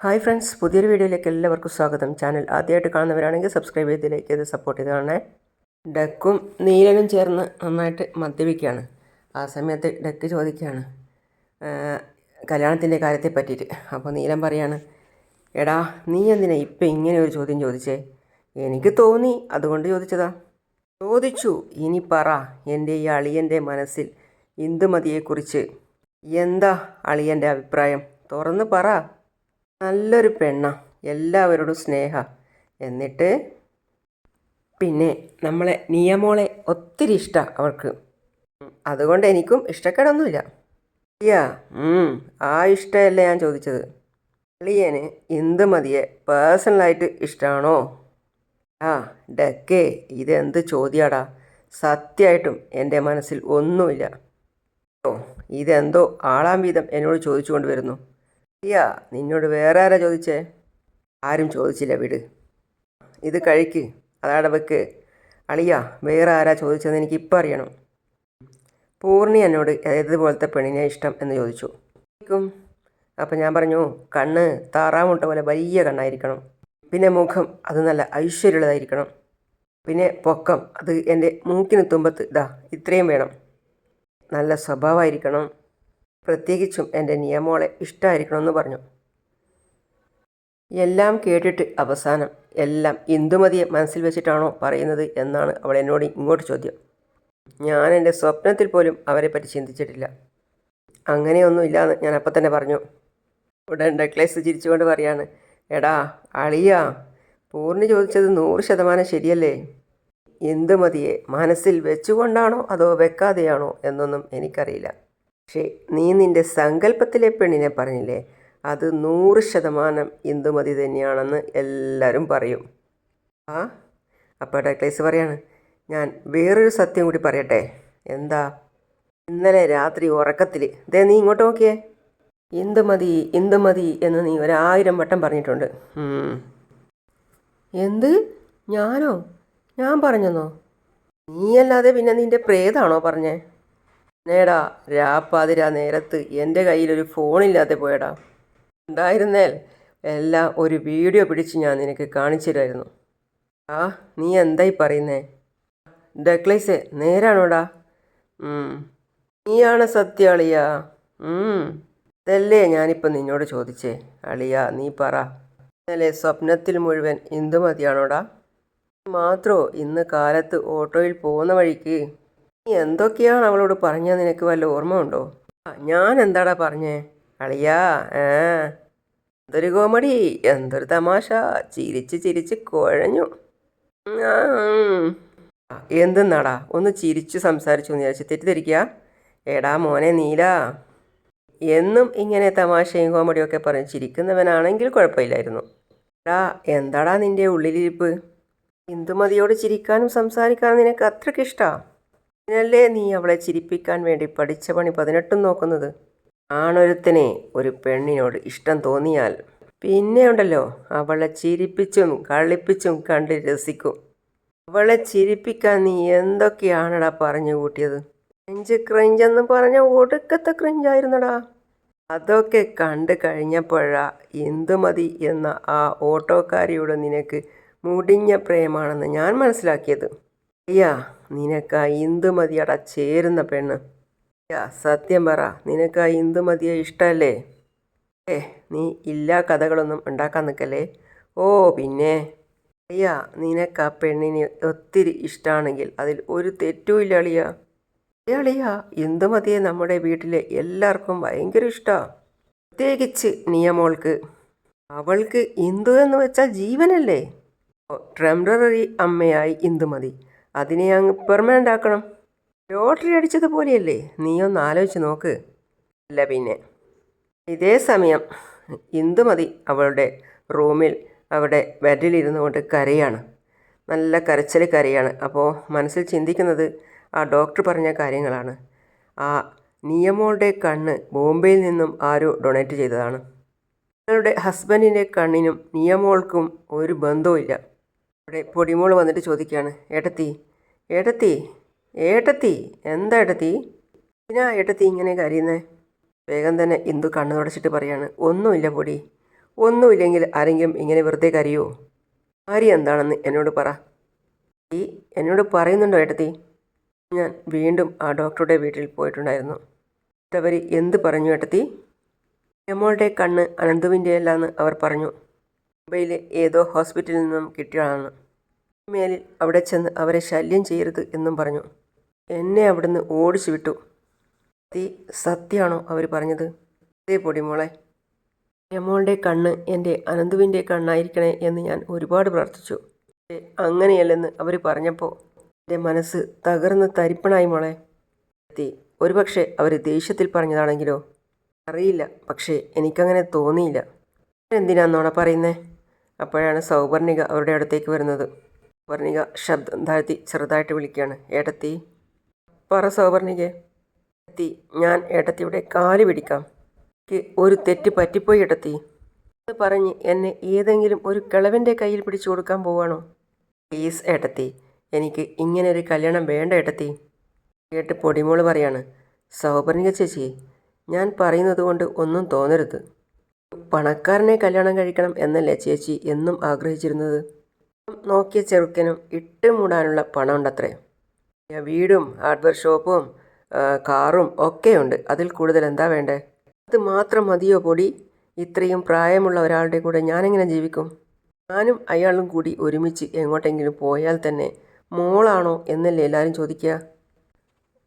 Hi friends പുതിയൊരു വീഡിയോയിലേക്ക് എല്ലാവർക്കും സ്വാഗതം. ചാനൽ ആദ്യമായിട്ട് കാണുന്നവരാണെങ്കിൽ സബ്സ്ക്രൈബ് ചെയ്ത് ലൈക്ക് ചെയ്ത് സപ്പോർട്ട് ചെയ്ത് കാണണേ ഡക്കും നീലനും ചേർന്ന് നന്നായിട്ട് മദ്യപിക്കുകയാണ്. ആ സമയത്ത് ഡക്ക് ചോദിക്കുകയാണ് കല്യാണത്തിന്റെ കാര്യത്തെ പറ്റിയിട്ട്. അപ്പോൾ നീലൻ പറയാണ് എടാ നീ എന്തിനാ ഇപ്പം ഇങ്ങനെ ഒരു ചോദ്യം ചോദിച്ചേ? എനിക്ക് തോന്നി അതുകൊണ്ട് ചോദിച്ചതാ. ചോദിച്ചു ഇനി പറ എന്റെ ഈ അളിയന്റെ മനസ്സിൽ ഇന്ദുമതിയെക്കുറിച്ച് എന്താ അളിയന്റെ അഭിപ്രായം? തുറന്ന് പറ. നല്ലൊരു പെണ്ണ. എല്ലാവരോടും സ്നേഹ. എന്നിട്ട് പിന്നെ നമ്മളെ നിയമോളെ ഒത്തിരി ഇഷ്ട അവൾക്ക്. അതുകൊണ്ട് എനിക്കും ഇഷ്ടക്കേടൊന്നുമില്ല. അയ്യാ ആ ഇഷ്ടമല്ല ഞാൻ ചോദിച്ചത്. അളിയന് ഇന്ദുമതിയെ പേഴ്സണലായിട്ട് ഇഷ്ടമാണോ ആ ഡക്കേ ഇതെന്ത് ചോദ്യാടാ. സത്യമായിട്ടും എന്റെ മനസ്സിൽ ഒന്നുമില്ല. ഓ ഇതെന്തോ ആളാം വീതം എന്നോട് ചോദിച്ചുകൊണ്ട് വരുന്നു. അയ്യാ നിന്നോട് വേറെ ആരാ ചോദിച്ചേ? ആരും ചോദിച്ചില്ല വിട്. ഇത് കഴിക്ക്. അതാടെ വെക്ക്. അളിയാ വേറെ ആരാ ചോദിച്ചതെന്ന് എനിക്ക് ഇപ്പം അറിയണം. പൂർണി എന്നോട് ഏതുപോലത്തെ പെണ്ണിനെ ഇഷ്ടം എന്ന് ചോദിച്ചു. അപ്പം ഞാൻ പറഞ്ഞു കണ്ണ് താറാമുട്ട പോലെ വലിയ കണ്ണായിരിക്കണം. പിന്നെ മുഖം അത് നല്ല ഐശ്വര്യമുള്ളതായിരിക്കണം. പിന്നെ പൊക്കം അത് എന്റെ മൂക്കിന് തുമ്പത്ത് ഇതാ ഇത്രയും വേണം. നല്ല സ്വഭാവമായിരിക്കണം. പ്രത്യേകിച്ചും എന്റെ നിയമോളെ ഇഷ്ടമായിരിക്കണമെന്ന് പറഞ്ഞു. എല്ലാം കേട്ടിട്ട് അവസാനം എല്ലാം ഇന്ദുമതിയെ മനസ്സിൽ വെച്ചിട്ടാണോ പറയുന്നത് എന്നാണ് അവൾ എന്നോട് ഇങ്ങോട്ട് ചോദ്യം. ഞാൻ എന്റെ സ്വപ്നത്തിൽ പോലും അവരെ പറ്റി ചിന്തിച്ചിട്ടില്ല. അങ്ങനെയൊന്നുമില്ല എന്ന് ഞാൻ അപ്പം തന്നെ പറഞ്ഞു. ഉടൻ ഡെക്ലേസ് ചിരിച്ചുകൊണ്ട് പറയാണ് എടാ അളിയാ പൂർണി ചോദിച്ചത് നൂറ് ശതമാനം ശരിയല്ലേ? ഇന്ദുമതിയെ മനസ്സിൽ വെച്ചുകൊണ്ടാണോ അതോ വെക്കാതെയാണോ എന്നൊന്നും എനിക്കറിയില്ല. പക്ഷേ നീ നിന്റെ സങ്കല്പത്തിലെ പെണ്ണിനെ പറഞ്ഞില്ലേ? അത് നൂറ് ശതമാനം ഇന്ദുമതി തന്നെയാണെന്ന് എല്ലാവരും പറയും. ആ അപ്പോൾ ഡക്ലേസ് പറയാണ്. ഞാൻ വേറൊരു സത്യം കൂടി പറയട്ടെ? എന്താ? ഇന്നലെ രാത്രി ഉറക്കത്തിൽ ദേ നീ ഇങ്ങോട്ട് നോക്കിയേ. ഇന്ദുമതി ഇന്ദുമതി എന്ന് നീ ഒരായിരം വട്ടം പറഞ്ഞിട്ടുണ്ട്. എന്ത്? ഞാനോ? ഞാൻ പറഞ്ഞെന്നോ? നീയല്ലാതെ പിന്നെ നിന്റെ പ്രേതാണോ പറഞ്ഞേ? നേടാ രാപ്പാതിര നേരത്ത്. എന്റെ കയ്യിലൊരു ഫോണില്ലാതെ പോയടാ. ഉണ്ടായിരുന്നേൽ എല്ലാം ഒരു വീഡിയോ പിടിച്ച് ഞാൻ നിനക്ക് കാണിച്ചു ആ നീ എന്തായി പറയുന്നേ? ഡക്ലൈസേ നേരാണോടാ? നീയാണ് സത്യ അളിയ. ഇതല്ലേ ഞാനിപ്പോൾ നിന്നോട് ചോദിച്ചേ. അളിയ നീ പറ. ഇന്നലെ സ്വപ്നത്തിൽ മുഴുവൻ ഇന്ദുമതിയാണോടാ മാത്രോ ഇന്ന് കാലത്ത് ഓട്ടോയിൽ പോകുന്ന വഴിക്ക് നീ എന്തൊക്കെയാണ് അവളോട് പറഞ്ഞ നിനക്ക് വല്ല ഓർമ്മ ഉണ്ടോ ഞാൻ എന്താടാ പറഞ്ഞേ? അളിയാ ഏ. എന്തൊരു കോമഡി. എന്തൊരു തമാശ. ചിരിച്ച് ചിരിച്ച് കുഴഞ്ഞു. എന്തെന്നാടാ? ഒന്ന് ചിരിച്ച് സംസാരിച്ചു എന്ന് വിചാരിച്ച്. തെറ്റിദ്ധരിക്കുക. എടാ മോനെ നീല. എന്നും ഇങ്ങനെ തമാശയും കോമഡിയൊക്കെ പറഞ്ഞ് ചിരിക്കുന്നവനാണെങ്കിൽ കുഴപ്പമില്ലായിരുന്നു. എടാ എന്താടാ നിന്റെ ഉള്ളിലിരിപ്പ്? ഇന്ദുമതിയോട് ചിരിക്കാനും സംസാരിക്കാനും നിനക്ക് അത്രയ്ക്ക് ഇതിനല്ലേ നീ അവളെ ചിരിപ്പിക്കാൻ വേണ്ടി പഠിച്ച പണി പതിനെട്ടും നോക്കുന്നത്? ആണൊരുത്തനെ ഒരു പെണ്ണിനോട് ഇഷ്ടം തോന്നിയാൽ പിന്നെ ഉണ്ടല്ലോ അവളെ ചിരിപ്പിച്ചും കളിപ്പിച്ചും കണ്ട് രസിക്കും. അവളെ ചിരിപ്പിക്കാൻ നീ എന്തൊക്കെയാണടാ പറഞ്ഞു കൂട്ടിയത്? ക്രിഞ്ച് ക്രിഞ്ചെന്ന് പറഞ്ഞ ഒടുക്കത്തെ ക്രിഞ്ചായിരുന്നടാ. അതൊക്കെ കണ്ടു കഴിഞ്ഞപ്പോഴാ ഇന്ദുമതി എന്ന ആ ഓട്ടോക്കാരിയോട് നിനക്ക് മുടിഞ്ഞ പ്രേമാണെന്ന് ഞാൻ മനസ്സിലാക്കിയത്. അയ്യാ നിനക്ക് ആ ഇന്ദുമതിയട ചേരുന്ന പെണ്ണ്. അയ്യാ സത്യം പറ നിനക്ക് ആ ഇന്ദുമതിയെ ഇഷ്ടമല്ലേ ഏ നീ ഇല്ലാ കഥകളൊന്നും ഉണ്ടാക്കാൻ നിൽക്കല്ലേ? ഓ പിന്നെ. അയ്യാ നിനക്ക് ആ പെണ്ണിനെ ഒത്തിരി ഇഷ്ടമാണെങ്കിൽ അതിൽ ഒരു തെറ്റുമില്ല അളിയ. അളിയ ഇന്ദുമതിയെ നമ്മുടെ വീട്ടിലെ എല്ലാവർക്കും ഭയങ്കര ഇഷ്ടമാണ് പ്രത്യേകിച്ച് നിയമോൾക്ക്. അവൾക്ക് ഇന്ദു എന്ന് വെച്ചാൽ ജീവനല്ലേ? ടെമ്പററി അമ്മയായി ഇന്ദുമതി അതിനെ അങ്ങ് പെർമനന്റ് ആക്കണം. ലോട്ടറി അടിച്ചതുപോലെയല്ലേ നീ ഒന്ന് ആലോചിച്ച് നോക്ക്. അല്ല പിന്നെ. ഇതേ സമയം ഇന്ദുമതി അവളുടെ റൂമിൽ അവിടെ ബെഡിലിരുന്നു കൊണ്ട് കരയാണ്. നല്ല കരച്ചൽ കരയാണ്. അപ്പോൾ മനസ്സിൽ ചിന്തിക്കുന്നത് ആ ഡോക്ടർ പറഞ്ഞ കാര്യങ്ങളാണ്. ആ നിയമോളുടെ കണ്ണ് ബോംബെയിൽ നിന്നും ആരോ ഡൊണേറ്റ് ചെയ്തതാണ്. നിങ്ങളുടെ ഹസ്ബൻഡിന്റെ കണ്ണിനും നിയമോൾക്കും ഒരു ബന്ധവുമില്ല. അവിടെ പൊടിമോൾ വന്നിട്ട് ചോദിക്കുകയാണ് ഏട്ടത്തി ഏട്ടത്തി ഏട്ടത്തി എന്താ ഏട്ടത്തി? ഇതിനാ ഏട്ടത്തി ഇങ്ങനെ കരയുന്നേ? വേഗം തന്നെ ഇന്ദു കണ്ണു തുടച്ചിട്ട് പറയാണ് ഒന്നുമില്ല പൊടി ഒന്നുമില്ലെങ്കിൽ ആരെങ്കിലും ഇങ്ങനെ വെറുതെ കരിയോ? കാര്യം എന്താണെന്ന് എന്നോട് പറ. ഈ എന്നോട് പറയുന്നുണ്ടോ ഏട്ടത്തി? ഞാൻ വീണ്ടും ആ ഡോക്ടറുടെ വീട്ടിൽ പോയിട്ടുണ്ടായിരുന്നു. അവർ എന്ത് പറഞ്ഞു ഏട്ടത്തി? എമ്മോളുടെ കണ്ണ് അനന്തുവിന്റെ അല്ലാന്ന് അവർ പറഞ്ഞു. മുംബൈയിലെ ഏതോ ഹോസ്പിറ്റലിൽ നിന്നും കിട്ടിയതാണ് മേലിൽ അവിടെ ചെന്ന് അവരെ ശല്യം ചെയ്യരുത് എന്നും പറഞ്ഞു. എന്നെ അവിടുന്ന് ഓടിച്ചു വിട്ടു. തീ സത്യമാണോ അവർ പറഞ്ഞത്? അതേ പൊടി മോളെ. യമോളുടെ കണ്ണ് എന്റെ അനന്തുവിന്റെ കണ്ണായിരിക്കണേ എന്ന് ഞാൻ ഒരുപാട് പ്രാർത്ഥിച്ചു. അങ്ങനെയല്ലെന്ന് അവർ പറഞ്ഞപ്പോൾ എന്റെ മനസ്സ് തകർന്ന് തരിപ്പണായി മോളെ. തീ ഒരുപക്ഷെ അവർ ദേഷ്യത്തിൽ പറഞ്ഞതാണെങ്കിലോ? അറിയില്ല പക്ഷേ എനിക്കങ്ങനെ തോന്നിയില്ല. എന്തിനാന്നോണ പറയുന്നേ? അപ്പോഴാണ് സൗവർണിക അവരുടെ അടുത്തേക്ക് വരുന്നത്. സൗപർണിക ശബ്ദം താഴ്ത്തി ചെറുതായിട്ട് വിളിക്കുകയാണ്. ഏട്ടത്തി പറ സൗവർണികെ. ഏട്ടത്തി ഞാൻ ഏട്ടത്തിയുടെ കാൽ പിടിക്കാം. എനിക്ക് ഒരു തെറ്റ് പറ്റിപ്പോയി ഏട്ടത്തി. അത് പറഞ്ഞ് എന്നെ ഏതെങ്കിലും ഒരു കിളവിന്റെ കയ്യിൽ പിടിച്ചു കൊടുക്കാൻ പോവാണോ? പ്ലീസ് ഏട്ടത്തി. എനിക്ക് ഇങ്ങനെ ഒരു കല്യാണം വേണ്ട ഏട്ടത്തി. കേട്ട് പൊടിമോൾ പറയാണ് സൗപർണിക ചേച്ചി ഞാൻ പറയുന്നത് കൊണ്ട് ഒന്നും തോന്നരുത്. പണക്കാരനെ കല്യാണം കഴിക്കണം എന്നല്ലേ ചേച്ചി എന്നും ആഗ്രഹിച്ചിരുന്നത്? നോക്കിയ ചെറുക്കനും ഇട്ട് മൂടാനുള്ള പണമുണ്ടത്രേ. വീടും ഹാർഡ്വെയർ ഷോപ്പും കാറും ഒക്കെയുണ്ട്. അതിൽ കൂടുതൽ എന്താ വേണ്ടേ? അത് മാത്രം മതിയോ പൊടി? ഇത്രയും പ്രായമുള്ള ഒരാളുടെ കൂടെ ഞാനെങ്ങനെ ജീവിക്കും? ഞാനും അയാളും കൂടി ഒരുമിച്ച് എങ്ങോട്ടെങ്കിലും പോയാൽ തന്നെ മോളാണോ എന്നല്ലേ എല്ലാവരും ചോദിക്കുക?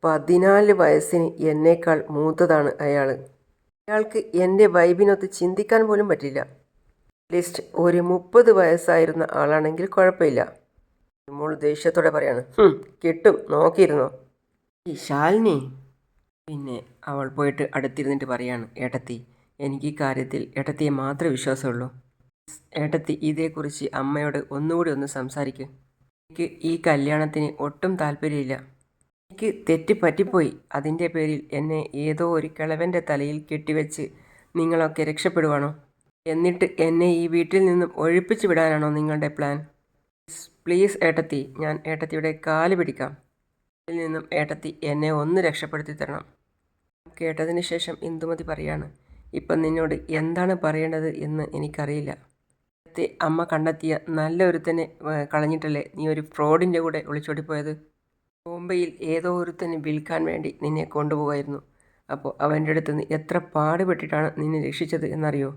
പതിനാല് വയസ്സിന് എന്നേക്കാൾ മൂത്തതാണ് അയാൾ അയാൾക്ക് എന്റെ വൈബിനൊത്ത് ചിന്തിക്കാൻ പോലും പറ്റില്ല. ലിസ്റ്റ് ഒരു മുപ്പത് വയസ്സായിരുന്ന ആളാണെങ്കിൽ കുഴപ്പമില്ല. മോൾ ദേഷ്യത്തോടെ പറയാണ്. "ഹും, കിട്ടും. നോക്കിയിരുന്നോ? ഈ ശാലിനി പിന്നെ അവൾ പോയിട്ട് അടുത്തിരുന്നിട്ട് പറയാണ്. ഏട്ടത്തി എനിക്ക് ഈ കാര്യത്തിൽ ഏട്ടത്തിയെ മാത്രമേ വിശ്വാസമുള്ളൂ. ഏട്ടത്തി ഇതേക്കുറിച്ച് അമ്മയോട് ഒന്നുകൂടി ഒന്ന് സംസാരിക്കും. എനിക്ക് ഈ കല്യാണത്തിന് ഒട്ടും താല്പര്യമില്ല. എനിക്ക് തെറ്റ് പറ്റിപ്പോയി അതിന്റെ പേരിൽ എന്നെ ഏതോ ഒരു കിളവന്റെ തലയിൽ കെട്ടിവെച്ച് നിങ്ങളൊക്കെ രക്ഷപ്പെടുവാണോ? എന്നിട്ട് എന്നെ ഈ വീട്ടിൽ നിന്നും ഒഴിപ്പിച്ചു വിടാനാണോ നിങ്ങളുടെ പ്ലാൻ? പ്ലീസ് ഏട്ടത്തി ഞാൻ ഏട്ടത്തിയുടെ കാൽ പിടിക്കാം. ഇതിൽ നിന്നും ഏട്ടത്തി എന്നെ ഒന്ന് രക്ഷപ്പെടുത്തി തരണം. കേട്ടതിന് ശേഷം ഇന്ദുമതി പറയാണ് ഇപ്പം നിന്നോട് എന്താണ് പറയേണ്ടത് എന്ന് എനിക്കറിയില്ല. അമ്മ കണ്ടെത്തിയ നല്ലൊരുത്തനെ കളഞ്ഞിട്ടല്ലേ നീ ഒരു ഫ്രോഡിന്റെ കൂടെ ഒളിച്ചോടിപ്പോയത്? ബോംബെയിൽ ഏതോ ഒരുത്തന് വിൽക്കാൻ വേണ്ടി നിന്നെ കൊണ്ടുപോകായിരുന്നു. അപ്പോൾ അവന്റെ അടുത്ത് നിന്ന് എത്ര പാടുപെട്ടിട്ടാണ് നിന്നെ രക്ഷിച്ചത് എന്നറിയോ?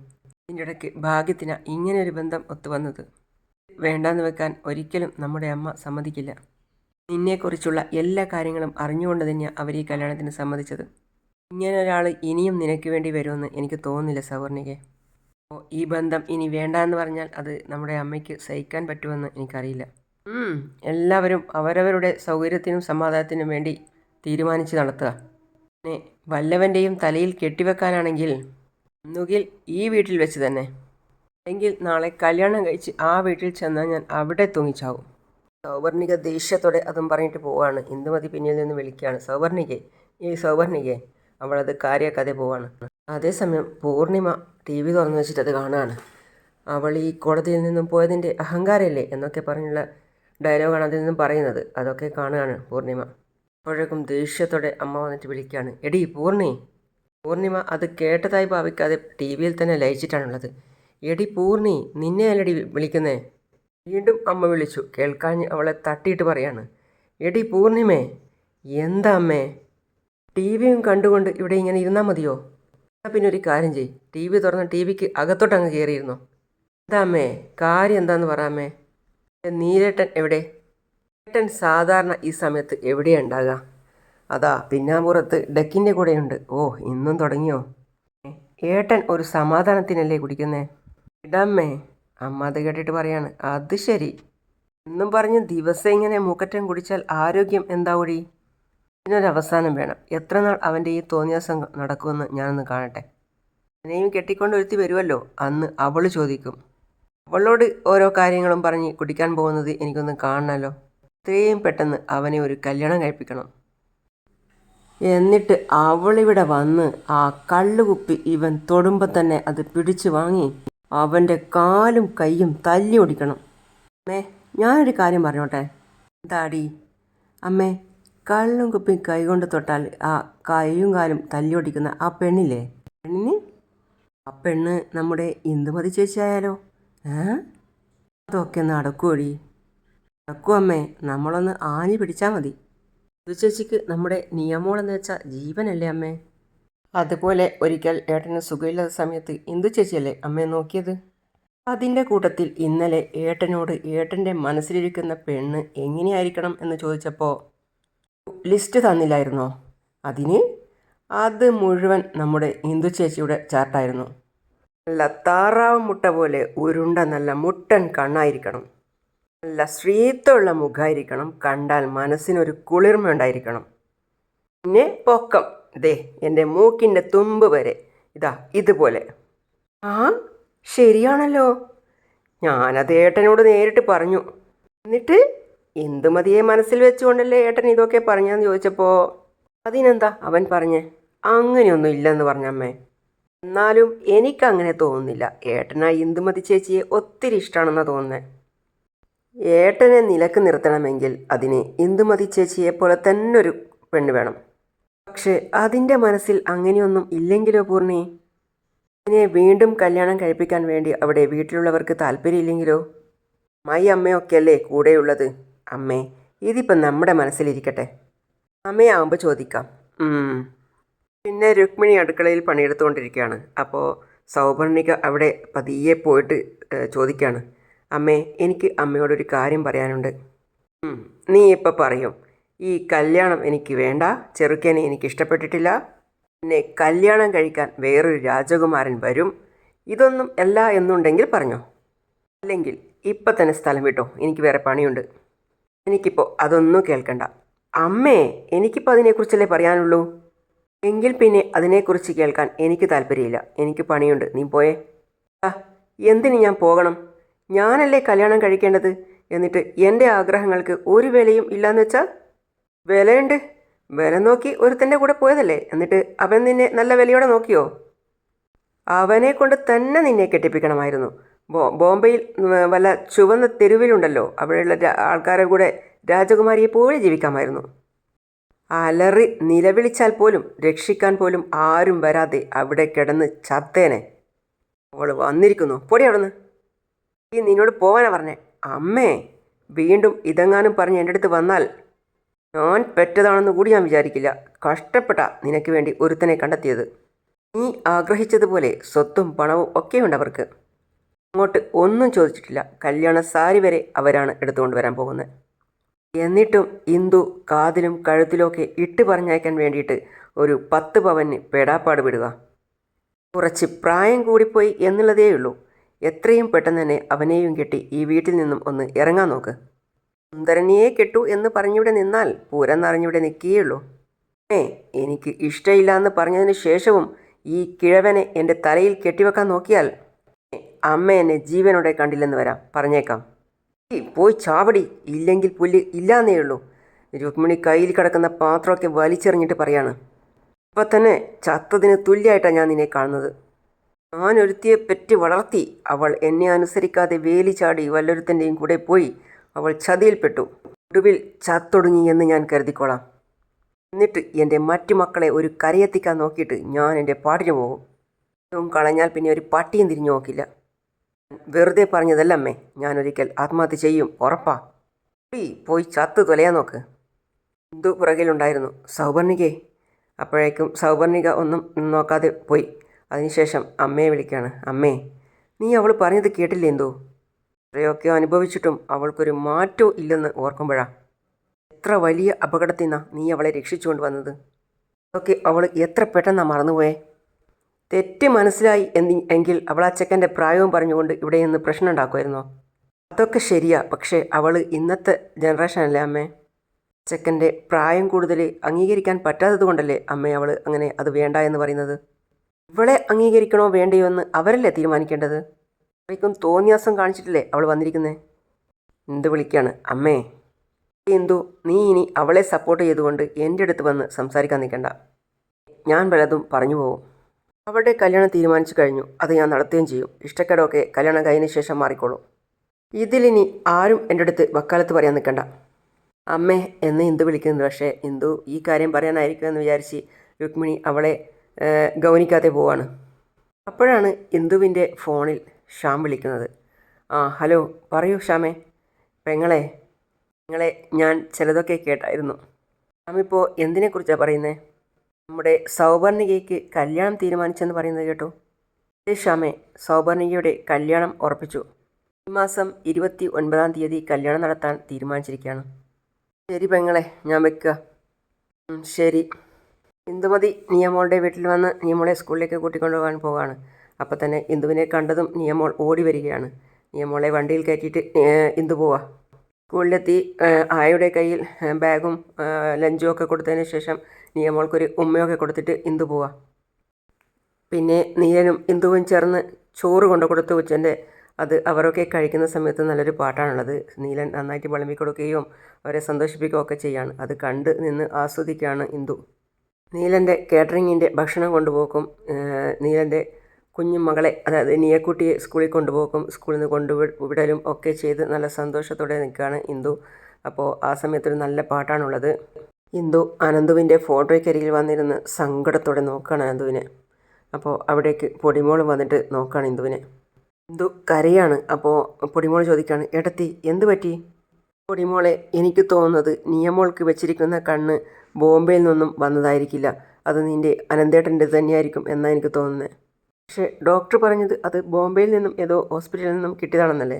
ഇതിന്റെ ഇടയ്ക്ക് ഭാഗ്യത്തിന് ഇങ്ങനെ ഒരു ബന്ധം ഒത്തുവന്നത് വേണ്ടാന്ന് വെക്കാൻ ഒരിക്കലും നമ്മുടെ അമ്മ സമ്മതിക്കില്ല. നിന്നെക്കുറിച്ചുള്ള എല്ലാ കാര്യങ്ങളും അറിഞ്ഞുകൊണ്ട് തന്നെയാണ് അവർ ഈ കല്യാണത്തിന് സമ്മതിച്ചത്. ഇങ്ങനെ ഒരാൾ ഇനിയും നിനക്ക് വേണ്ടി വരുമെന്ന് എനിക്ക് തോന്നുന്നില്ല സവർണികെ. അപ്പോൾ ഈ ബന്ധം ഇനി വേണ്ടാന്ന് പറഞ്ഞാൽ അത് നമ്മുടെ അമ്മയ്ക്ക് സഹിക്കാൻ പറ്റുമെന്ന് എനിക്കറിയില്ല. എല്ലാവരും അവരവരുടെ സൗകര്യത്തിനും സമാധാനത്തിനും വേണ്ടി തീരുമാനിച്ച് നടത്തുക. പിന്നെ വല്ലവന്റെയും തലയിൽ കെട്ടിവെക്കാനാണെങ്കിൽ ഒന്നുകിൽ ഈ വീട്ടിൽ വെച്ച് തന്നെ അല്ലെങ്കിൽ നാളെ കല്യാണം കഴിച്ച് ആ വീട്ടിൽ ചെന്നാൽ ഞാൻ അവിടെ തൂങ്ങിച്ചാവും. സൗവർണിക ദേഷ്യത്തോടെ അതും പറഞ്ഞിട്ട് പോവാണ്. ഇന്ദുമതി പിന്നിൽ നിന്ന് വിളിക്കുകയാണ്. സൗവർണികെ ഈ സൗവർണികെ അവളത് കാര്യാക്കാതെ പോവാണ്. അതേസമയം പൂർണിമ ടി വി തുറന്നു വെച്ചിട്ട് അത് കാണുകയാണ് അവൾ ഈ കോടതിയിൽ നിന്നും പോയതിന്റെ അഹങ്കാരമല്ലേ എന്നൊക്കെ പറഞ്ഞുള്ള ഡയലോഗാണ് അതിൽ നിന്നും പറയുന്നത്. അതൊക്കെ കാണുകയാണ് പൂർണിമ. അപ്പോഴേക്കും ദേഷ്യത്തോടെ അമ്മ വന്നിട്ട് വിളിക്കുകയാണ്. എടി പൂർണി. പൂർണിമ അത് കേട്ടതായി ഭാവിക്കാതെ ടി വിയിൽ തന്നെ ലയിച്ചിട്ടാണുള്ളത്. എടി പൂർണി നിന്നെ അല്ലടി വിളിക്കുന്നേ? വീണ്ടും അമ്മ വിളിച്ചു. കേൾക്കാഞ്ഞ് അവളെ തട്ടിയിട്ട് പറയാണ്. എടി പൂർണിമേ. എന്താ അമ്മേ? ടി വിയും കണ്ടുകൊണ്ട് ഇവിടെ ഇങ്ങനെ ഇരുന്നാൽ മതിയോ? പിന്നെ ഒരു കാര്യം ചെയ് ടി വി തുറന്ന് ടി വിക്ക് അകത്തോട്ട് അങ്ങ് കയറിയിരുന്നോ? എന്താ അമ്മേ? കാര്യം എന്താന്ന് പറ അമ്മേ നീലേട്ടൻ എവിടെ? ഏട്ടൻ സാധാരണ ഈ സമയത്ത് എവിടെയുണ്ടാകാം അതാ പിന്നാമ്പുറത്ത് ഡെക്കിന്റെ കൂടെയുണ്ട്. ഓ ഇന്നും തുടങ്ങിയോ? ഏട്ടൻ ഒരു സമാധാനത്തിനല്ലേ കുടിക്കുന്നേ? ഇടമ്മേ അമ്മ അത് കേട്ടിട്ട് പറയാണ്. അത് ശരി. എന്നും പറഞ്ഞ് ദിവസം ഇങ്ങനെ മൂക്കറ്റം കുടിച്ചാൽ ആരോഗ്യം എന്താ എന്താവൂടി? ഇതിനൊരവസാനം വേണം. എത്ര നാൾ അവന്റെ ഈ തോന്നിയാസം നടക്കുമെന്ന് ഞാനൊന്ന് കാണട്ടെ. എന്നെയും കെട്ടിക്കൊണ്ടൊരുത്തി വരുമല്ലോ അന്ന് അവൾ ചോദിക്കും. അവളോട് ഓരോ കാര്യങ്ങളും പറഞ്ഞ് കുടിക്കാൻ പോകുന്നത് എനിക്കൊന്ന് കാണണമല്ലോ ഇത്രയും പെട്ടെന്ന് അവനെ ഒരു കല്യാണം കഴിപ്പിക്കണം. എന്നിട്ട് അവളിവിടെ വന്ന് ആ കള്ളുകുപ്പി ഇവൻ തൊടുമ്പോൾ തന്നെ അത് പിടിച്ചു വാങ്ങി അവന്റെ കാലും കൈയും തല്ലി ഓടിക്കണം. അമ്മേ ഞാനൊരു കാര്യം പറഞ്ഞോട്ടെ? എന്താടി? അമ്മേ കള്ളും കുപ്പിയും കൈകൊണ്ട് തൊട്ടാൽ ആ കൈയും കാലും തല്ലി ഓടിക്കുന്ന ആ പെണ്ണില്ലേ? പെണ്ണിന്? ആ പെണ്ണ് നമ്മുടെ ഇന്ദുമതി ചേച്ചിയായാലോ? ഏ? അതൊക്കെ നടക്കുവടി. നടക്കും അമ്മേ. നമ്മളൊന്ന് ആഞ്ഞു പിടിച്ചാൽ മതി. ചേച്ചിക്ക് നമ്മുടെ നിയമോളെന്ന് വെച്ചാൽ ജീവനല്ലേ അമ്മേ? അതുപോലെ ഒരിക്കൽ ഏട്ടന് സുഖമില്ലാത്ത സമയത്ത് ഇന്ദു ചേച്ചിയല്ലേ അമ്മയെ നോക്കിയത്? അതിന്റെ കൂട്ടത്തിൽ ഇന്നലെ ഏട്ടനോട് ഏട്ടന്റെ മനസ്സിലിരിക്കുന്ന പെണ്ണ് എങ്ങനെയായിരിക്കണം എന്ന് ചോദിച്ചപ്പോൾ ലിസ്റ്റ് തന്നില്ലായിരുന്നോ? അതിന്? അത് മുഴുവൻ നമ്മുടെ ഇന്ദു ചേച്ചിയുടെ ചാർട്ടായിരുന്നു. നല്ല താറാവ് മുട്ട പോലെ ഉരുണ്ട നല്ല മുട്ടൻ കണ്ണായിരിക്കണം. നല്ല ശ്രീത്വമുള്ള മുഖമായിരിക്കണം കണ്ടാൽ മനസ്സിനൊരു കുളിർമ ഉണ്ടായിരിക്കണം. പിന്നെ പൊക്കം. ദേ എന്റെ മൂക്കിന്റെ തുമ്പ് വരെ. ഇതാ ഇതുപോലെ. ആ ശരിയാണല്ലോ. ഞാനത് ഏട്ടനോട് നേരിട്ട് പറഞ്ഞു. എന്നിട്ട് ഇന്ദുമതിയെ മനസ്സിൽ വെച്ചുകൊണ്ടല്ലേ ഏട്ടൻ ഇതൊക്കെ പറഞ്ഞെന്ന് ചോദിച്ചപ്പോൾ അതിനെന്താ അവൻ പറഞ്ഞേ? അങ്ങനെയൊന്നും ഇല്ലെന്ന് പറഞ്ഞമ്മേ എന്നാലും എനിക്കങ്ങനെ തോന്നുന്നില്ല. ഏട്ടനായി ഇന്ദുമതി ചേച്ചിയെ ഒത്തിരി ഇഷ്ടമാണെന്നാണ് തോന്നുന്നത് ഏട്ടനെ നിലയ്ക്ക് നിർത്തണമെങ്കിൽ അതിന് ഇന്ദുമതി ചേച്ചിയെ പോലെ തന്നെ ഒരു പെണ്ണ് വേണം. പക്ഷെ അതിന്റെ മനസ്സിൽ അങ്ങനെയൊന്നും ഇല്ലെങ്കിലോ പൂർണി? ഇതിനെ വീണ്ടും കല്യാണം കഴിപ്പിക്കാൻ വേണ്ടി അവിടെ വീട്ടിലുള്ളവർക്ക് താല്പര്യമില്ലെങ്കിലോ? മൈ അമ്മയൊക്കെയല്ലേ കൂടെയുള്ളത്? അമ്മേ ഇതിപ്പം നമ്മുടെ മനസ്സിലിരിക്കട്ടെ. അമ്മയാവുമ്പോൾ ചോദിക്കാം. പിന്നെ രുക്മിണി അടുക്കളയിൽ പണിയെടുത്തുകൊണ്ടിരിക്കുകയാണ്. അപ്പോൾ സൗപർണിക അവിടെ പതിയെ പോയിട്ട് ചോദിക്കുകയാണ് അമ്മേ എനിക്ക് അമ്മയോടൊരു കാര്യം പറയാനുണ്ട്. നീ ഇപ്പോൾ പറയും. ഈ കല്യാണം എനിക്ക് വേണ്ട. ചെറുക്കനെ എനിക്ക് ഇഷ്ടപ്പെട്ടിട്ടില്ല. പിന്നെ കല്യാണം കഴിക്കാൻ വേറൊരു രാജകുമാരൻ വരും. ഇതൊന്നും അല്ല എന്നുണ്ടെങ്കിൽ പറഞ്ഞോ. അല്ലെങ്കിൽ ഇപ്പം തന്നെ സ്ഥലം വിട്ടോ. എനിക്ക് വേറെ പണിയുണ്ട്. എനിക്കിപ്പോൾ അതൊന്നും കേൾക്കണ്ട. അമ്മേ എനിക്കിപ്പോൾ അതിനെക്കുറിച്ചല്ലേ പറയാനുള്ളൂ? എങ്കിൽ പിന്നെ അതിനെക്കുറിച്ച് കേൾക്കാൻ എനിക്ക് താല്പര്യമില്ല. എനിക്ക് പണിയുണ്ട്. നീ പോയേ. എന്തിന് ഞാൻ പോകണം? ഞാനല്ലേ കല്യാണം കഴിക്കേണ്ടത്? എന്നിട്ട് എന്റെ ആഗ്രഹങ്ങൾക്ക് ഒരു വിലയും ഇല്ലാന്ന് വെച്ചാൽ വിലയുണ്ട്. വില നോക്കി ഒരുത്തന്റെ കൂടെ പോയതല്ലേ? എന്നിട്ട് അവൻ നിന്നെ നല്ല വിലയോടെ നോക്കിയോ? അവനെ കൊണ്ട് തന്നെ നിന്നെ കെട്ടിപ്പിക്കണമായിരുന്നു. ബോ ബോംബെയിൽ വല്ല ചുവന്ന തെരുവിലുണ്ടല്ലോ. അവിടെയുള്ള ആൾക്കാരെ കൂടെ രാജകുമാരിയെ പോലെ ജീവിക്കാമായിരുന്നു. അലറി നിലവിളിച്ചാൽ പോലും രക്ഷിക്കാൻ പോലും ആരും വരാതെ അവിടെ കിടന്ന് ചത്തേനെ. അവൾ വന്നിരിക്കുന്നു. പൊടി അവിടുന്ന്. ഈ നിന്നോട് പോവാനാ പറഞ്ഞേ. അമ്മേ വീണ്ടും ഇതെങ്ങാനും പറഞ്ഞ് എന്റെ അടുത്ത് വന്നാൽ ഞാൻ പെറ്റതാണെന്ന് കൂടി ഞാൻ വിചാരിക്കില്ല. കഷ്ടപ്പെട്ട നിനക്ക് വേണ്ടി ഒരുത്തനെ കണ്ടെത്തിയത്. നീ ആഗ്രഹിച്ചതുപോലെ സ്വത്തും പണവും ഒക്കെയുണ്ട് അവർക്ക്. അങ്ങോട്ട് ഒന്നും ചോദിച്ചിട്ടില്ല. കല്യാണ സാരി വരെ അവരാണ് എടുത്തുകൊണ്ട് വരാൻ പോകുന്നത്. എന്നിട്ടും ഇന്ദു കാതിലും കഴുത്തിലുമൊക്കെ ഇട്ട് പറഞ്ഞയക്കാൻ വേണ്ടിയിട്ട് ഒരു പത്ത് പവന് പെടാപ്പാട് വിടുക. കുറച്ച് പ്രായം കൂടിപ്പോയി എന്നുള്ളതേ ഉള്ളൂ. എത്രയും പെട്ടെന്ന് തന്നെ അവനെയും കെട്ടി ഈ വീട്ടിൽ നിന്നും ഒന്ന് ഇറങ്ങാൻ നോക്ക്. സുന്ദരനെയെ കെട്ടു എന്ന് പറഞ്ഞിവിടെ നിന്നാൽ പൂരം നിറഞ്ഞിവിടെ നിൽക്കുകയുള്ളൂ. ഏ എനിക്ക് ഇഷ്ടമില്ല എന്ന് പറഞ്ഞതിന് ശേഷവും ഈ കിഴവനെ എന്റെ തലയിൽ കെട്ടിവെക്കാൻ നോക്കിയാൽ അമ്മ എന്നെ ജീവനോടെ കണ്ടില്ലെന്ന് വരാം. പറഞ്ഞേക്കാം. പോയി ചാവടി. ഇല്ലെങ്കിൽ പുല്ല് ഇല്ലാന്നേ ഉള്ളൂ. രുക്മിണി കയ്യിൽ കിടക്കുന്ന പാത്രമൊക്കെ വലിച്ചെറിഞ്ഞിട്ട് പറയാണ് ഇപ്പം തന്നെ ചത്തതിന് തുല്യമായിട്ടാണ് ഞാൻ നിന്നെ കാണുന്നത്. ഞാൻ ഒരുത്തിയെ പെറ്റി വളർത്തി അവൾ എന്നെ അനുസരിക്കാതെ വേലി ചാടി വല്ലൊരുത്തന്റെയും കൂടെ പോയി അവൾ ചതിയിൽപ്പെട്ടു. ഒടുവിൽ ചത്തൊടുങ്ങി എന്ന് ഞാൻ കരുതിക്കോളാം. എന്നിട്ട് എന്റെ മറ്റു മക്കളെ ഒരു കരയെത്തിക്കാൻ നോക്കിയിട്ട് ഞാൻ എന്റെ പാട്ടിന് പോകും. കളഞ്ഞാൽ പിന്നെ ഒരു പട്ടിയും തിരിഞ്ഞു നോക്കില്ല. വെറുതെ പറഞ്ഞതല്ല അമ്മേ ഞാനൊരിക്കൽ ആത്മഹത്യ ചെയ്യും ഉറപ്പാ. പോയി പോയി ചത്ത് തൊലയാൻ നോക്ക്. ഹിന്ദു പുറകിലുണ്ടായിരുന്നു? സൗപർണികേ അപ്പോഴേക്കും സൗപർണിക ഒന്നും നോക്കാതെ പോയി. അതിനുശേഷം അമ്മയെ വിളിക്കുകയാണ് അമ്മേ നീ അവൾ പറഞ്ഞത് കേട്ടില്ലേ എന്തോ? ഇത്രയൊക്കെ അനുഭവിച്ചിട്ടും അവൾക്കൊരു മാറ്റവും ഇല്ലെന്ന് ഓർക്കുമ്പോഴാ. എത്ര വലിയ അപകടത്തിൽ നിന്നാണ് നീ അവളെ രക്ഷിച്ചുകൊണ്ട് വന്നത്? അതൊക്കെ അവൾ എത്ര പെട്ടെന്നാണ് മറന്നുപോയേ? തെറ്റ് മനസ്സിലായി എന്നി എങ്കിൽ അവൾ ആ ചെക്കന്റെ പ്രായവും പറഞ്ഞുകൊണ്ട് ഇവിടെ നിന്ന് പ്രശ്നം ഉണ്ടാക്കുമായിരുന്നോ? അതൊക്കെ ശരിയാ പക്ഷേ അവൾ ഇന്നത്തെ ജനറേഷനല്ലേ അമ്മേ? ചെക്കന്റെ പ്രായം കൂടുതൽ അംഗീകരിക്കാൻ പറ്റാത്തത് കൊണ്ടല്ലേ അമ്മേ അവൾ അങ്ങനെ അത് വേണ്ട എന്ന് പറയുന്നത്? ഇവളെ അംഗീകരിക്കണോ വേണ്ടയോ എന്ന് അവരല്ലേ തീരുമാനിക്കേണ്ടത്? അവയ്ക്കും തോന്നിയാസം കാണിച്ചിട്ടില്ലേ അവൾ വന്നിരിക്കുന്നേ? എന്ത് വിളിക്കാണ്? അമ്മേ. എന്തു? നീ ഇനി അവളെ സപ്പോർട്ട് ചെയ്തുകൊണ്ട് എന്റെ അടുത്ത് വന്ന് സംസാരിക്കാൻ നിൽക്കണ്ട. ഞാൻ പലതും പറഞ്ഞു പോകും അവളുടെ കല്യാണം തീരുമാനിച്ചു കഴിഞ്ഞു. അത് ഞാൻ നടത്തുകയും ചെയ്യും. ഇഷ്ടക്കേടൊക്കെ കല്യാണം കഴിഞ്ഞ ശേഷം മാറിക്കോളും. ഇതിലിനി ആരും എന്റെ അടുത്ത് വക്കാലത്ത് പറയാൻ നിൽക്കണ്ട. അമ്മേ എന്ന് ഇന്ദു വിളിക്കുന്നുണ്ട്? പക്ഷേ ഇന്ദു ഈ കാര്യം പറയാനായിരിക്കും എന്ന് വിചാരിച്ച് രുക്മിണി അവളെ ഗൗനിക്കാതെ പോവാണ്. അപ്പോഴാണ് ഇന്ദുവിന്റെ ഫോണിൽ ശ്യാം വിളിക്കുന്നത്. ആ ഹലോ പറയൂ ശ്യാമേ. പെങ്ങളെ നിങ്ങളെ ഞാൻ ചിലതൊക്കെ കേട്ടായിരുന്നു. ശ്യാം ഇപ്പോൾ എന്തിനെക്കുറിച്ചാണ് പറയുന്നത്? നമ്മുടെ സൗവർണികയ്ക്ക് കല്യാണം തീരുമാനിച്ചെന്ന് പറയുന്നത് കേട്ടു. ശ്യാമെ സൗവർണികയുടെ കല്യാണം ഉറപ്പിച്ചു. ഈ മാസം ഇരുപത്തി ഒൻപതാം തീയതി കല്യാണം നടത്താൻ തീരുമാനിച്ചിരിക്കുകയാണ്. ശരി പെങ്ങളെ ഞാൻ വെക്കുക. ശരി. ഇന്ദുമതി നിയമോളുടെ വീട്ടിൽ വന്ന് നിയമോളെ സ്കൂളിലേക്ക് കൂട്ടിക്കൊണ്ടുപോകാൻ പോവുകയാണ് അപ്പോൾ തന്നെ ഇന്ദുവിനെ കണ്ടതും നിയമോൾ ഓടി വരികയാണ്. നിയമോളെ വണ്ടിയിൽ കയറ്റിയിട്ട് ഇന്ദു പോവാ. സ്കൂളിലെത്തി ആയയുടെ കയ്യിൽ ബാഗും ലഞ്ചും ഒക്കെ കൊടുത്തതിന് ശേഷം നിയമോൾക്കൊരു ഉമ്മയൊക്കെ കൊടുത്തിട്ട് ഇന്ദു പോവാ. പിന്നെ നീലനും ഇന്ദുവും ചേർന്ന് ചോറ് കൊണ്ടു കൊടുത്തു ഉച്ചന്റെ അത് അവരൊക്കെ കഴിക്കുന്ന സമയത്ത് നല്ലൊരു പാട്ടാണുള്ളത്. നീലൻ നന്നായിട്ട് വിളമ്പി കൊടുക്കുകയും അവരെ സന്തോഷിപ്പിക്കുകയും ഒക്കെ ചെയ്യാണ്. അത് കണ്ട് നിന്ന് ആസ്വദിക്കുകയാണ് ഇന്ദു. നീലന്റെ കേറ്ററിങ്ങിന്റെ ഭക്ഷണം കൊണ്ടുപോക്കും. നീലന്റെ കുഞ്ഞു മകളെ അതായത് നീയക്കുട്ടിയെ സ്കൂളിൽ കൊണ്ടുപോക്കും. സ്കൂളിൽ നിന്ന് കൊണ്ടുവി- വിടലും ഒക്കെ ചെയ്ത് നല്ല സന്തോഷത്തോടെ നിൽക്കുകയാണ് ഇന്ദു. അപ്പോൾ ആ സമയത്തൊരു നല്ല പാട്ടാണുള്ളത്. ഇന്ദു അനന്തുവിന്റെ ഫോട്ടോയ്ക്കരികിൽ വന്നിരുന്ന് സങ്കടത്തോടെ നോക്കുകയാണ് അനന്തുവിനെ അപ്പോൾ അവിടേക്ക് പൊടിമോൾ വന്നിട്ട് നോക്കുകയാണ് ഇന്ദുവിനെ. ഇന്ദു കരയാണ് അപ്പോൾ പൊടിമോൾ ചോദിക്കുകയാണ് ഏട്ടത്തി എന്ത് പറ്റി? പൊടിമോളെ എനിക്ക് തോന്നുന്നത് നിയമോൾക്ക് വെച്ചിരിക്കുന്ന കണ്ണ് ബോംബെയിൽ നിന്നും വന്നതായിരിക്കില്ല. അത് നിന്റെ അനന്തേട്ടന്റെ തന്നെയായിരിക്കും എന്നാണ് എനിക്ക് തോന്നുന്നത് പക്ഷേ ഡോക്ടർ പറഞ്ഞത് അത് ബോംബെയിൽ നിന്നും ഏതോ ഹോസ്പിറ്റലിൽ നിന്നും കിട്ടിയതാണെന്നല്ലേ?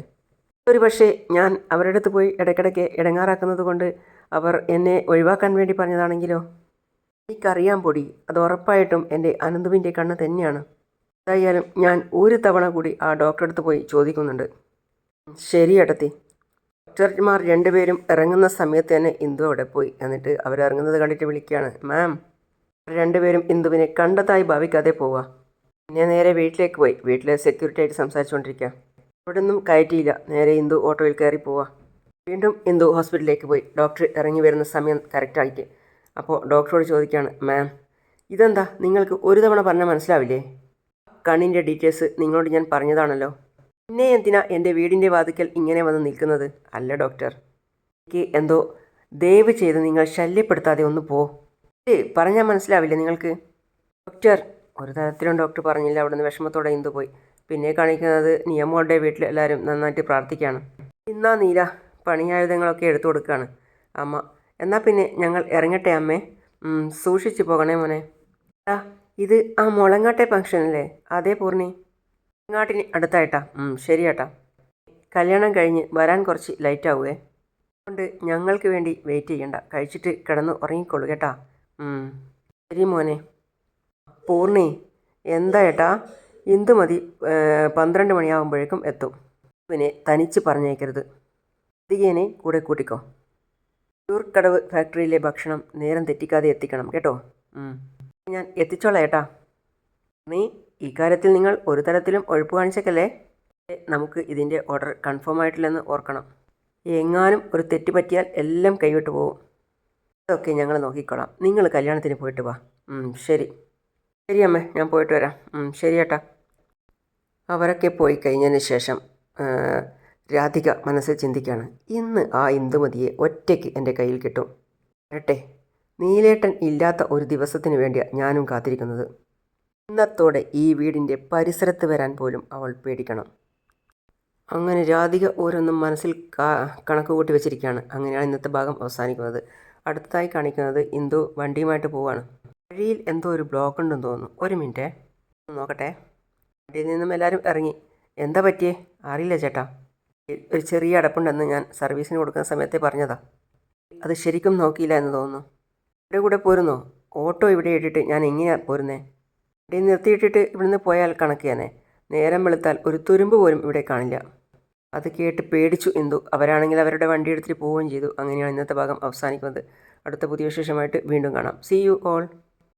ഒരു പക്ഷേ ഞാൻ അവരുടെ അടുത്ത് പോയി ഇടയ്ക്കിടയ്ക്ക് ഇടങ്ങാറാക്കുന്നത് കൊണ്ട് അവർ എന്നെ ഒഴിവാക്കാൻ വേണ്ടി പറഞ്ഞതാണെങ്കിലോ? എനിക്കറിയാൻ പൊടി. അത് ഉറപ്പായിട്ടും എന്റെ അനന്തുവിന്റെ കണ്ണ് തന്നെയാണ്. എന്തായാലും ഞാൻ ഒരു തവണ കൂടി ആ ഡോക്ടറെ അടുത്ത് പോയി ചോദിക്കുന്നുണ്ട്. ശരി അടത്തി ഡോക്ടർമാർ രണ്ടുപേരും ഇറങ്ങുന്ന സമയത്ത് തന്നെ ഇന്ദു അവിടെ പോയി. എന്നിട്ട് അവരിറങ്ങുന്നത് കണ്ടിട്ട് വിളിക്കുകയാണ്. മാം രണ്ടുപേരും ഇന്ദുവിനെ കണ്ടതായി ഭാവിക്കാതെ പോവുക പിന്നെ നേരെ വീട്ടിലേക്ക് പോയി. വീട്ടിലെ സെക്യൂരിറ്റി ആയിട്ട് സംസാരിച്ചുകൊണ്ടിരിക്കുക. അവിടെ നിന്നും കയറ്റിയില്ല. നേരെ ഇന്ദു ഓട്ടോയിൽ കയറി പോവുക വീണ്ടും ഇന്ദു ഹോസ്പിറ്റലിലേക്ക് പോയി. ഡോക്ടർ ഇറങ്ങി വരുന്ന സമയം കറക്റ്റായിട്ട് അപ്പോൾ ഡോക്ടറോട് ചോദിക്കുകയാണ് മാം ഇതെന്താ? നിങ്ങൾക്ക് ഒരു തവണ പറഞ്ഞാൽ മനസ്സിലാവില്ലേ? കണ്ണിന്റെ ഡീറ്റെയിൽസ് നിങ്ങളോട് ഞാൻ പറഞ്ഞതാണല്ലോ. പിന്നെ എന്തിനാ എന്റെ വീടിന്റെ വാതിക്കൽ ഇങ്ങനെ വന്ന് നിൽക്കുന്നത്? അല്ല ഡോക്ടർ. എനിക്ക് എന്തോ ദയവ് ചെയ്ത് നിങ്ങൾ ശല്യപ്പെടുത്താതെ ഒന്ന് പോ. പറഞ്ഞാൽ മനസ്സിലാവില്ലേ നിങ്ങൾക്ക്? ഡോക്ടർ ഒരു തരത്തിലും ഡോക്ടർ പറഞ്ഞില്ല. അവിടെ നിന്ന് വിഷമത്തോടെ ഇന്ദു പോയി. പിന്നെ കാണിക്കുന്നത് നിയമോളുടെ വീട്ടിൽ എല്ലാവരും നന്നായിട്ട് പ്രാർത്ഥിക്കുകയാണ് ഇന്നാ നീല. പണിയായുധങ്ങളൊക്കെ എടുത്തു കൊടുക്കുകയാണ് അമ്മ. എന്നാൽ പിന്നെ ഞങ്ങൾ ഇറങ്ങട്ടെ അമ്മേ. സൂക്ഷിച്ചു പോകണേ മോനെ. ആ ഇത് ആ മുളങ്ങാട്ടെ ഫംഗ്ഷനല്ലേ? അതേ പൂർണി മുളങ്ങാട്ടിന് അടുത്തായിട്ടാ. ശരിയാട്ടാ. കല്യാണം കഴിഞ്ഞ് വരാൻ കുറച്ച് ലൈറ്റ് ആവുകയെ അതുകൊണ്ട് ഞങ്ങൾക്ക് വേണ്ടി വെയിറ്റ് ചെയ്യണ്ട. കഴിച്ചിട്ട് കിടന്ന് ഉറങ്ങിക്കൊള്ളു കേട്ടാ. ശരി മോനെ. പൂർണി എന്താ ഏട്ടാ? ഇന്ദുമതി പന്ത്രണ്ട് മണിയാകുമ്പോഴേക്കും എത്തും. പിന്നെ തനിച്ച് പറഞ്ഞേക്കരുത് ദിഗേനെ കൂടെ കൂട്ടിക്കോ. കടവ് ഫാക്ടറിയിലെ ഭക്ഷണം നേരം തെറ്റിക്കാതെ എത്തിക്കണം കേട്ടോ? ഞാൻ എത്തിച്ചോളാം ഏട്ടാ. നീ ഇക്കാര്യത്തിൽ നിങ്ങൾ ഒരു തരത്തിലും ഒഴുപ്പ് കാണിച്ചേക്കല്ലേ? നമുക്ക് ഇതിന്റെ ഓർഡർ കൺഫേം ആയിട്ടില്ലെന്ന് ഓർക്കണം. എങ്ങാനും ഒരു തെറ്റ് പറ്റിയാൽ എല്ലാം കൈവിട്ട് പോകും. ഇതൊക്കെ ഞങ്ങൾ നോക്കിക്കോളാം. നിങ്ങൾ കല്യാണത്തിന് പോയിട്ട് വാ. ശരി. ശരി അമ്മേ. ഞാൻ പോയിട്ട് വരാം. ശരി ഏട്ടാ. അവരൊക്കെ പോയി കഴിഞ്ഞതിന് ശേഷം രാധിക മനസ്സിൽ ചിന്തിക്കുകയാണ് ഇന്ന് ആ ഇന്ദുമതിയെ ഒറ്റയ്ക്ക് എന്റെ കയ്യിൽ കിട്ടും. വരട്ടെ. നീലേട്ടൻ ഇല്ലാത്ത ഒരു ദിവസത്തിന് വേണ്ടിയാണ് ഞാനും കാത്തിരിക്കുന്നത്. ഇന്നത്തോടെ ഈ വീടിന്റെ പരിസരത്ത് വരാൻ പോലും അവൾ പേടിക്കണം. അങ്ങനെ രാധിക ഓരോന്നും മനസ്സിൽ കണക്ക് കൂട്ടി വെച്ചിരിക്കുകയാണ്. അങ്ങനെയാണ് ഇന്നത്തെ ഭാഗം അവസാനിക്കുന്നത്. അടുത്തതായി കാണിക്കുന്നത് ഇന്ദു വണ്ടിയുമായിട്ട് പോവുകയാണ് വഴിയിൽ എന്തോ ഒരു ബ്ലോക്ക് ഉണ്ടെന്ന് തോന്നുന്നു. ഒരു മിനിറ്റേ. നോക്കട്ടെ. വണ്ടിയിൽ നിന്നും എല്ലാവരും ഇറങ്ങി. എന്താ പറ്റിയേ? അറിയില്ല ചേട്ടാ. ഒരു ചെറിയ അടപ്പുണ്ടെന്ന് ഞാൻ സർവീസിന് കൊടുക്കുന്ന സമയത്തെ പറഞ്ഞതാ. അത് ശരിക്കും നോക്കിയില്ല എന്ന് തോന്നുന്നു. ഇവിടെ കൂടെ പോരുന്നോ? ഓട്ടോ ഇവിടെ ഇട്ടിട്ട് ഞാൻ എങ്ങനെയാണ് പോരുന്നേ? ഇവിടെ നിർത്തിയിട്ടിട്ട് ഇവിടുന്ന് പോയാൽ കണക്കിയാനെ നേരം വെളുത്താൽ ഒരു തുരുമ്പ് പോലും ഇവിടെ കാണില്ല. അത് കേട്ട് പേടിച്ചു എന്തു അവരാണെങ്കിൽ അവരുടെ വണ്ടി എടുത്തിട്ട് പോവുകയും ചെയ്തു. അങ്ങനെയാണ് ഇന്നത്തെ ഭാഗം അവസാനിക്കുന്നത്. അടുത്ത പുതിയ വിശേഷമായിട്ട് വീണ്ടും കാണാം. C you all